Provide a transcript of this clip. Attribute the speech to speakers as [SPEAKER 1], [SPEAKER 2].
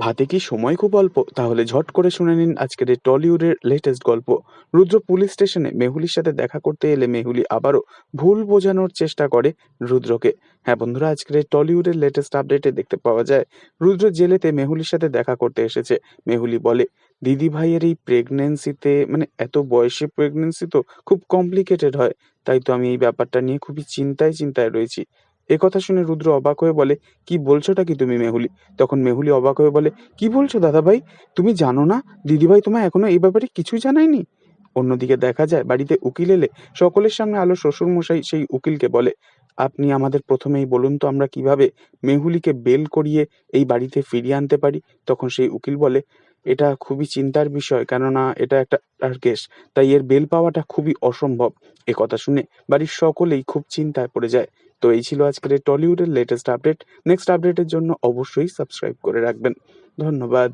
[SPEAKER 1] হাতে কি সময় খুব অল্প? তাহলে ঝট করে শুনে নিন আজকের এই টলিউডের লেটেস্ট গল্প। রুদ্র পুলিশ স্টেশনে মেহুলির সাথে দেখা করতে এলে মেহুলি আবারও ভুল বোঝানোর চেষ্টা করে রুদ্রকে। হ্যাঁ বন্ধুরা, আজকের এই টলিউডের লেটেস্ট আপডেটে দেখতে পাওয়া যায়, রুদ্র জেলেতে মেহুলির সাথে দেখা করতে এসেছে। মেহুলি বলে, দিদি ভাইয়ের এই প্রেগনেন্সিতে মানে এত বয়সে প্রেগনেন্সি তো খুব কমপ্লিকেটেড হয়, তাই তো আমি এই ব্যাপারটা নিয়ে খুবই চিন্তায় চিন্তায় রয়েছি। এ কথা শুনে রুদ্র অবাক হয়ে বলে, কি বলছোটা কি তুমি মেহুলি? তখন মেহুলি অবাক হয়ে বলে, কি বলছো দাদাভাই? তুমি জানো না? দিদিভাই তোমায় এখনও এই ব্যাপারে কিছুই জানায়নি? অন্যদিকে দেখা যায়, বাড়িতে উকিল এলে সকলের সামনে আলো শ্বশুর মশাই সেই উকিলকে বলে, আপনি আমাদের প্রথমেই বলুন তো আমরা কীভাবে মেহুলিকে বেল করিয়ে এই বাড়িতে ফিরিয়ে আনতে পারি? তখন সেই উকিল বলে, এটা খুবই চিন্তার বিষয়, কেননা এটা একটা কেস তাই এর বেল পাওয়াটা খুবই অসম্ভব। এ কথা শুনে বাড়ির সকলেই খুব চিন্তায় পড়ে যায়। তো এই ছিল আজকের এই টলিউডের লেটেস্ট আপডেট নেক্সট আপডেটের জন্য অবশ্যই সাবস্ক্রাইব করে রাখবেন। ধন্যবাদ।